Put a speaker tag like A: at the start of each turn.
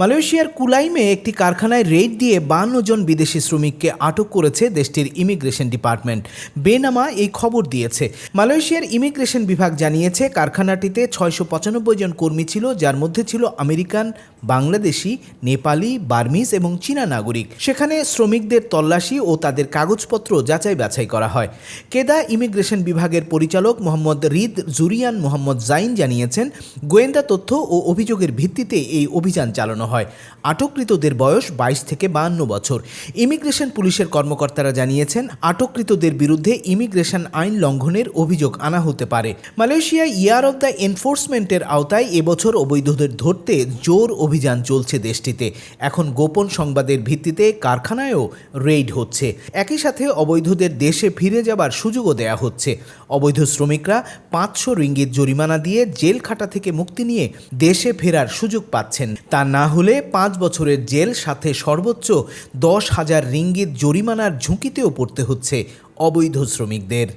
A: মালয়েশিয়ার কুলাইমে একটি কারখানায় রেড দিয়ে বান্ন জন বিদেশি শ্রমিককে আটক করেছে দেশটির ইমিগ্রেশন ডিপার্টমেন্ট। বেনামা এই খবর দিয়েছে। মালয়েশিয়ার ইমিগ্রেশন বিভাগ জানিয়েছে, কারখানাটিতে ছয়শো পঁচানব্বই জন কর্মী ছিল, যার মধ্যে ছিল আমেরিকান, বাংলাদেশি, নেপালি, বার্মিজ এবং চীনা নাগরিক। সেখানে শ্রমিকদের তল্লাশি ও তাদের কাগজপত্র যাচাই বাছাই করা হয়। কেদা ইমিগ্রেশন বিভাগের পরিচালক মোহাম্মদ রিদ জুরিয়ান মোহাম্মদ জাইন জানিয়েছেন, গোয়েন্দা তথ্য ও অভিযোগের ভিত্তিতে এই অভিযান চালানো হয়। আটককৃতদের বয়স বাইশ থেকে বাহান্ন বছর। ইমিগ্রেশন পুলিশের কর্মকর্তারা জানিয়েছেন, আটককৃতদের বিরুদ্ধে ইমিগ্রেশন আইন লঙ্ঘনের অভিযোগ আনা হতে পারে। মালয়েশিয়া ইয়ার অব দ্য এনফোর্সমেন্টের আওতায় এবছর অবৈধদের ধরতে জোর অভিযান চলছে দেশটিতে। এখন গোপন সংবাদের ভিত্তিতে কারখানায়ও রেইড হচ্ছে। একই সাথে অবৈধদের দেশে ফিরে যাবার সুযোগও দেয়া হচ্ছে। অবৈধ শ্রমিকরা পাঁচশো রিঙ্গিত জরিমানা দিয়ে জেল খাটা থেকে মুক্তি নিয়ে দেশে ফেরার সুযোগ পাচ্ছেন। তা না হলে পাঁচ বছরের জেল সাথে সর্বোচ্চ দশ হাজার রিঙ্গিত জরিমানার ঝুঁকিতেও পড়তে হচ্ছে অবৈধ শ্রমিকদের।